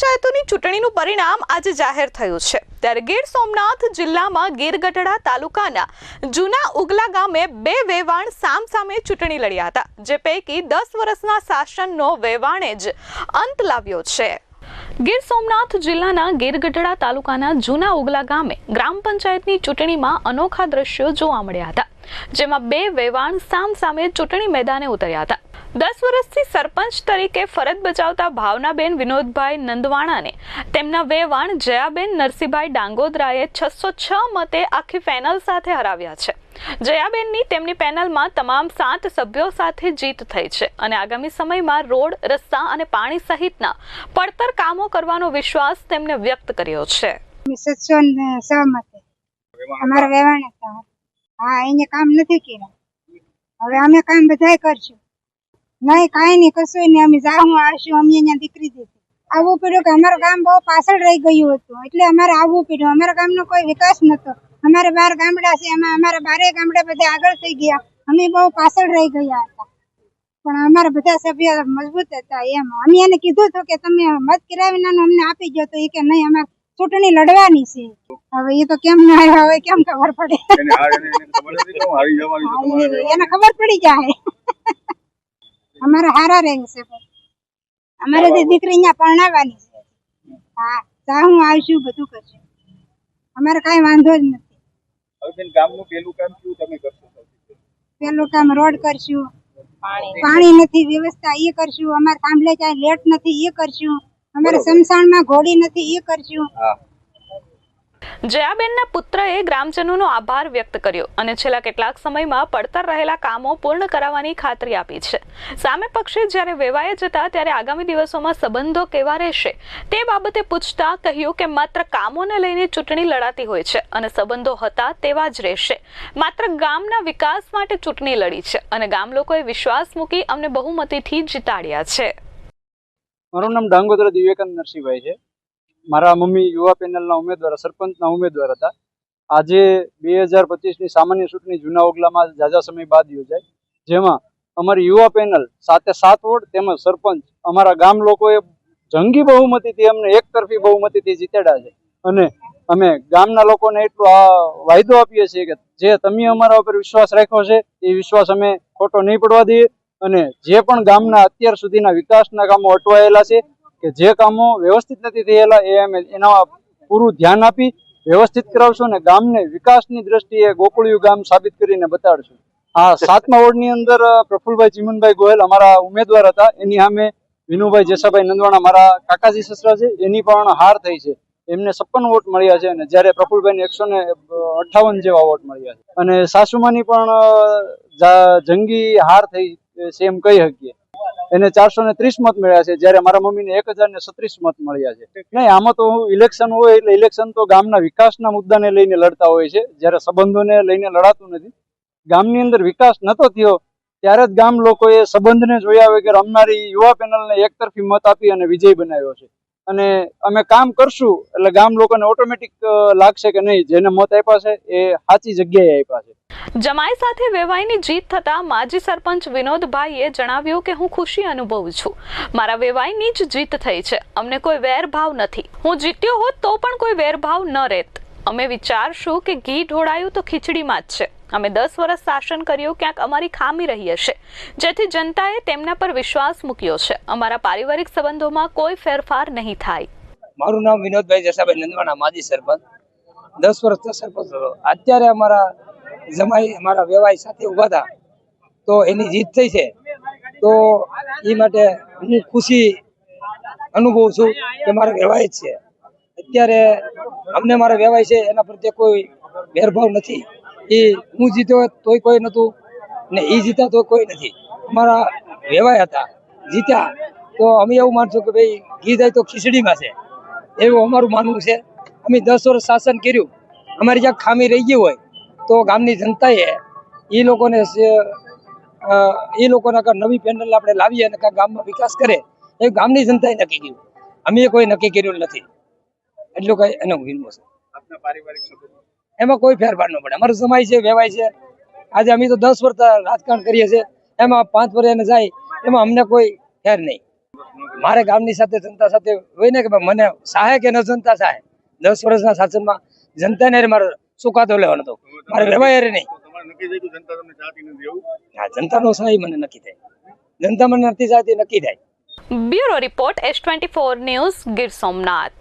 પંચાયતોની ચૂંટણીનું પરિણામ આજે જાહેર થયું છે. ત્યારે ગીર સોમનાથ જિલ્લામાં ગીર ગઢડા તાલુકાના જૂના ઉગલા ગામે બે વેવાણ સામસામે ચૂંટણી લડ્યા હતા, જે પૈકી દસ વર્ષના શાસનનો વેવાણે જ અંત લાવ્યો છે. ગીર સોમનાથ જિલ્લાના ગીરગઢડા તાલુકાના જૂના ઉગલા ગામે ગ્રામ પંચાયતની ચૂંટણીમાં અનોખા દ્રશ્યો જોવા મળ્યા હતા, જેમાં બે વેવાણ સામ સામે ચૂંટણી મેદાને ઉતર્યા હતા. દસ વર્ષથી સરપંચ તરીકે ફરજ બજાવતા ભાવનાબેન વિનોદભાઈ નંદવાણાને તેમના વેવાણ જયાબેન નરસિંહભાઈ ડાંગોદરાએ છસો છ મતે આખી પેનલ સાથે હરાવ્યા છે. જયાબેનની તેમની પેનલમાં તમામ સાત સભ્યો સાથે જીત થઈ છે અને આગામી સમયમાં રોડ, રસ્તા અને પાણી સહિતના પડતર કામો કરવાનો વિશ્વાસ તેમને વ્યક્ત કર્યો છે. અમારા વેવાણ હતા. હા, એને કામ નથી કર્યા. હવે અમે કામ બધા કરશું. નહીં કાંઈ નહીં કશું નહીં. અમે જાહું આવશું. અમે અહીંયા દીકરી દીધી. આવવું પડ્યું કે અમારું ગામ બહુ પાછળ રહી ગયું હતું. એટલે અમારે આવવું પડ્યું. અમારા ગામનો કોઈ વિકાસ નતો અમારે બાર ગામડા છે. એમાં અમારા બારે ગામડા બધા આગળ થઈ ગયા. અમે બહુ પાછળ રહી ગયા હતા. પણ અમારા બધા સભ્ય મજબૂત હતા એમ. અમે એને કીધું હતું કે તમે મત કરાવીને અમને આપી ગયો તો એ કે નહીં અમારે ચૂંટણી લડવાની છે. હવે એ તો કેમ ના આવ્યા? હવે કેમ ખબર પડે? એને ખબર પડી જાય. અમારે હારા રહેશે અમારે તો દીકરી અહીંયા પરણાવવાની છે. હા તા હું આવશું બધું કરશું. અમારે કાંઈ વાંધો જ નથી. હવે બેન ગામનું પેલું કામ શું તમે કરશો? પેલું કામ રોડ કરશું. પાણી. નથી વ્યવસ્થા એ કરશું. અમારે થાંભલે ક્યાંય લેટ નથી એ કરશું. અમારે સમસાણમાં ઘોડી નથી એ કરશું. હા. જયાબેનના પુત્રએ ગ્રામજનોનો આભાર વ્યક્ત કર્યો અને છેલ્લા કેટલાક સમયમાં પડતર રહેલા કામો પૂર્ણ કરાવવાની ખાતરી આપી છે. સામે પક્ષે જ્યારે વેવાય જતા ત્યારે આગામી દિવસોમાં સંબંધો કેવા રહેશે તે બાબતે પૂછતા કહ્યું કે માત્ર કામોને લઈને ચૂંટણી લડાતી હોય છે અને સંબંધો હતા તેવા જ રહેશે. માત્ર ગામના વિકાસ માટે ચૂંટણી લડી છે અને ગામ લોકોએ વિશ્વાસ મૂકી અમને બહુમતીથી જીતાડ્યા છે. મારું નામ ડાંગોદરા દિવ્યકાંત નરસિંહભાઈ છે. મારા મમ્મી યુવા પેનલના ઉમેદવાર, સરપંચના ઉમેદવાર હતા. આજે બે હજાર પચીસની સામાન્ય ચૂંટણી જૂના ઓગલામાં ઝાઝા સમય બાદ યોજાય જેમાં અમારી યુવા પેનલ સાતે સાત વોર્ડ તેમજ સરપંચ અમારા ગામ લોકોએ જંગી બહુમતીથી અમને એકતરફી બહુમતીથી જીતેડા છે. અને અમે ગામના લોકોને એટલો આ વાયદો આપીએ છીએ કે જે તમે અમારા ઉપર વિશ્વાસ રાખ્યો છે, એ વિશ્વાસ અમે ખોટો નહીં પડવા દઈએ. અને જે પણ ગામના અત્યાર સુધીના વિકાસના કામો અટવાયેલા છે કે જે કામો વ્યવસ્થિત નથી થયેલા એ અમે એના પૂરું ધ્યાન આપી વ્યવસ્થિત કરાવશું અને ગામને વિકાસની દ્રષ્ટિએ ગોકુળિયું ગામ સાબિત કરીને બતાડશું. આ સાતમા વોર્ડની અંદર પ્રફુલભાઈ ચીમનભાઈ ગોયલ અમારા ઉમેદવાર હતા. એની સામે વિનુભાઈ જેસાભાઈ નંદવાણા મારા કાકાજી સસરા છે. એની પણ હાર થઈ છે. એમને છપ્પન વોટ મળ્યા છે અને જ્યારે પ્રફુલભાઈને એકસો ને અઠાવન જેવા વોટ મળ્યા છે. અને સાસુમાની પણ જંગી હાર થઈ છે એમ કહી શકીએ. એને ચારસો ને ત્રીસ મત મળ્યા છે. જ્યારે મારા મમ્મીને એક હજાર ને છત્રીસ મત મળ્યા છે. નહીં, આમાં તો ઇલેક્શન હોય એટલે ઇલેક્શન તો ગામના વિકાસના મુદ્દાને લઈને લડતા હોય છે. જ્યારે સંબંધોને લઈને લડાતું નથી. ગામની અંદર વિકાસ નતો થયો, ત્યારે જ ગામ લોકોએ સંબંધને જોયા વગર રમનારી યુવા પેનલને એકતરફી મત આપી અને વિજય બનાવ્યો છે. અને અમે કામ કરશું એટલે ગામ લોકોને ઓટોમેટિક લાગશે કે નહીં, જેને મત આપ્યા છે એ સાચી જગ્યાએ આપ્યા છે. જમાઈ સાથે વેવાઈની જીત થતા માજી સરપંચ વિનોદભાઈએ જણાવ્યું કે હું ખુશી અનુભવું છું. મારા વેવાઈની જ જીત થઈ છે. અમને કોઈ વેરભાવ નથી. હું જીત્યો હોત તો પણ કોઈ વેરભાવ ન રહેત. અમે વિચારશું કે ઘી ઢોળાયું તો ખીચડીમાં જ છે. અમે દસ વર્ષ શાસન કર્યું, ક્યાંક અમારી ખામી રહી હશે. જેથી જનતાએ તેમના પર વિશ્વાસ મૂક્યો છે. અમારા પારિવારિક સંબંધોમાં કોઈ ફેરફાર નહીં થાય. મારું નામ વિનોદભાઈ જસાભાઈ નંદવાના માજી સરપંચ. દસ વર્ષ સરપંચ અત્યારે અમારા જમાઈ અમારા વેવાઈ સાથે ઊભા હતા. તો એની જીત થઈ છે. તો એ માટે હું ખુશી અનુભવું છું કે મારા જ છે. અત્યારે અમને મારા વેવાઈ છે, એના પ્રત્યે કોઈ ભેરભાવ નથી. એ હું જીત્યો તોય કોઈ નહોતું ને એ જીતા તો કોઈ નથી. અમારા વેવાય હતા, જીત્યા. તો અમે એવું માનશું કે ભાઈ, ઘી જાય તો ખીચડીમાં છે. એવું અમારું માનવું છે. અમે દસ વર્ષ શાસન કર્યું. અમારી જ્યાં ખામી રહી ગઈ હોય તો ગામની જનતાએ એ લોકોને એ લોકોને નવી પેનલ આપણે લાવીએ અને ગામમાં વિકાસ કરે એ ગામની જનતાએ નક્કી કર્યું. અમે કોઈ નક્કી કર્યું નથી. એટલું કઈ એનો વિનમો છે. એમાં કોઈ ફેરફાર ન પડે. અમારું સમાય છે વેવાય છે. આજે અમે તો દસ વર્ષ રાજકારણ કરીએ છીએ. એમાં પાંચ વર્ષ એને જાય એમાં અમને કોઈ ફેર નહીં. મારે ગામની સાથે જનતા સાથે હોય ને કે મને સહાય કે ન જનતા સહાય? દસ વર્ષના શાસનમાં જનતાને હારે સુકાતો લેવાનો હતો મારે વ્યવહાર હારે નહીં. તમારે નક્કી થઈ ગયું જનતા તમને ચાહતી નથી એવું? હા જનતાનો સહાય મને નક્કી થાય. જનતા મને નથી ચાહતી નક્કી થાય. Bureau report S twenty four news Gir Somnath.